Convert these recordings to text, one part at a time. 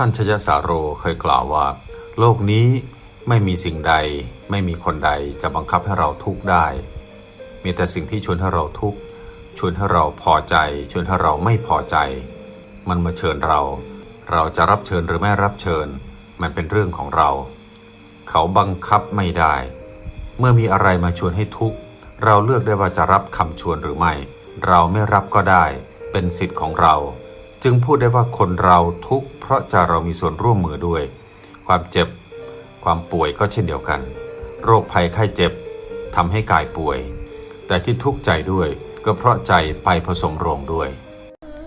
ท่านชยสาโรเคยกล่าวว่า โลกนี้ไม่มีสิ่งใด ไม่มีคนใดจะบังคับให้เราทุกข์ได้ มีแต่สิ่งที่ชวนให้เราทุกข์ชวนให้เราพอใจ ชวนให้เราไม่พอใจ มันมาเชิญเรา เราจะรับเชิญหรือไม่รับเชิญ มันเป็นเรื่องของเรา เขาบังคับไม่ได้ เมื่อมีอะไรมาชวนให้ทุกข์เราเลือกได้ว่าจะรับคำชวนหรือไม่ เราไม่รับก็ได้ เป็นสิทธิ์ของเรา จึงพูดได้ว่าคนเราทุกข์เพราะจะเรามีส่วนร่วมมือด้วย ความเจ็บ ความป่วยก็เช่นเดียวกัน โรคภัยไข้เจ็บทำให้กายป่วย แต่ที่ทุกข์ใจด้วยก็เพราะใจไปผสมโรงด้วย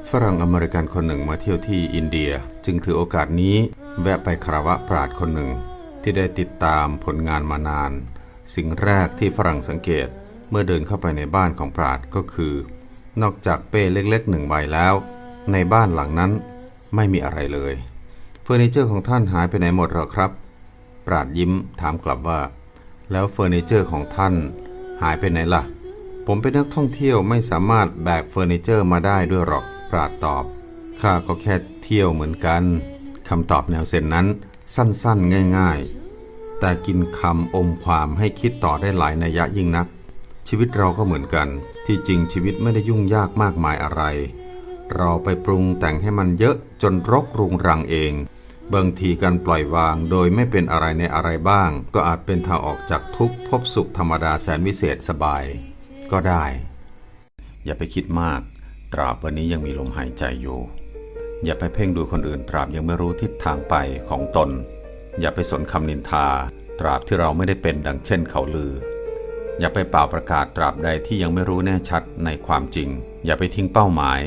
ฝรั่งอเมริกันคนหนึ่งมาเที่ยวที่อินเดียจึงถือโอกาสนี้แวะไปคารวะปราดคนหนึ่ง ที่ได้ติดตามผลงานมานาน สิ่งแรกที่ฝรั่งสังเกตเมื่อเดินเข้าไปในบ้านของปราดก็คือ นอกจากเป้เล็กๆหนึ่งใบแล้ว ในบ้านหลังนั้นไม่มีอะไรเลย เฟอร์นิเจอร์ของท่านหายไปไหนหมดหรอครับ ปราดยิ้มถามกลับว่า แล้วเฟอร์นิเจอร์ของท่านหายไปไหนล่ะ ผมเป็นนักท่องเที่ยวไม่สามารถแบกเฟอร์นิเจอร์มาได้ด้วยหรอก ปราดตอบ ข้าก็แค่เที่ยวเหมือนกัน คำตอบแนวเส้นนั้น สั้นๆ ง่าย ๆ แต่กินคำอมความให้คิดต่อได้หลายนัยยะยิ่งนัก ชีวิตเราก็เหมือนกัน ที่จริงชีวิตไม่ได้ยุ่งยากมากมายอะไร เราไปปรุงแต่งให้มันเยอะจนรกรุงรังเอง บางทีการปล่อยวางโดยไม่เป็นอะไรในอะไรบ้าง ก็อาจเป็นทางออกจากทุกข์พบสุขธรรมดาแสนวิเศษสบาย ก็ได้ อย่าไปคิดมาก ตราบวันนี้ยังมีลมหายใจอยู่ อย่าไปเพ่งดูคนอื่นตราบยังไม่รู้ทิศทางไปของตน อย่าไปสนคำนินทา ตราบที่เราไม่ได้เป็นดังเช่นเขาลือ อย่าไปเป่าประกาศตราบใดที่ยังไม่รู้แน่ชัดในความจริง อย่าไปทิ้งเป้าหมาย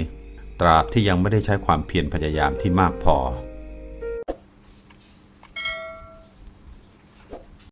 ตราบที่ยังไม่ได้ใช้ความเพียรพยายามที่มากพอ